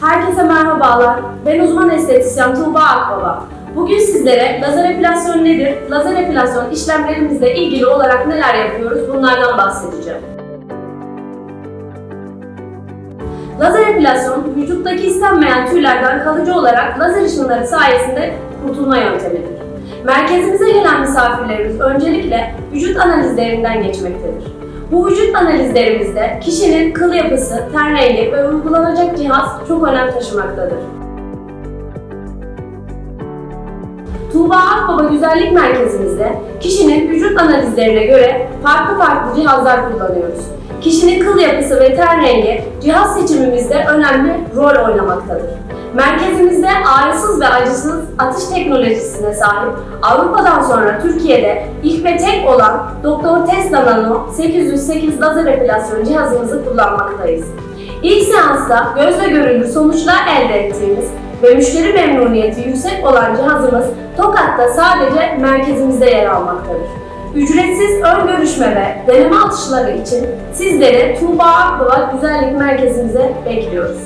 Herkese merhabalar. Ben uzman estetisyen Tuğba Akbaba. Bugün sizlere lazer epilasyon nedir, lazer epilasyon işlemlerimizle ilgili olarak neler yapıyoruz bunlardan bahsedeceğim. Lazer epilasyon, vücuttaki istenmeyen tüylerden kalıcı olarak lazer ışınları sayesinde kurtulma yöntemidir. Merkezimize gelen misafirlerimiz öncelikle vücut analizlerinden geçmektedir. Bu vücut analizlerimizde kişinin kıl yapısı, ten rengi ve uygulanacak cihaz çok önem taşımaktadır. Tuğba Akbaba Güzellik Merkezimizde kişinin vücut analizlerine göre farklı farklı cihazlar kullanıyoruz. Kişinin kıl yapısı ve ten rengi cihaz seçimimizde önemli rol oynamaktadır. Merkezimizde ağrısız ve acısız atış teknolojisine sahip Avrupa'dan sonra Türkiye'de ilk ve tek olan Doktor Tesla Nano 808 lazer epilasyon cihazımızı kullanmaktayız. İlk seansta gözle görülür sonuçlar elde ettiğimiz ve müşteri memnuniyeti yüksek olan cihazımız Tokat'ta sadece merkezimizde yer almaktadır. Ücretsiz ön görüşme ve deneme atışları için sizleri Tuğba Akbaba Güzellik Merkezimize bekliyoruz.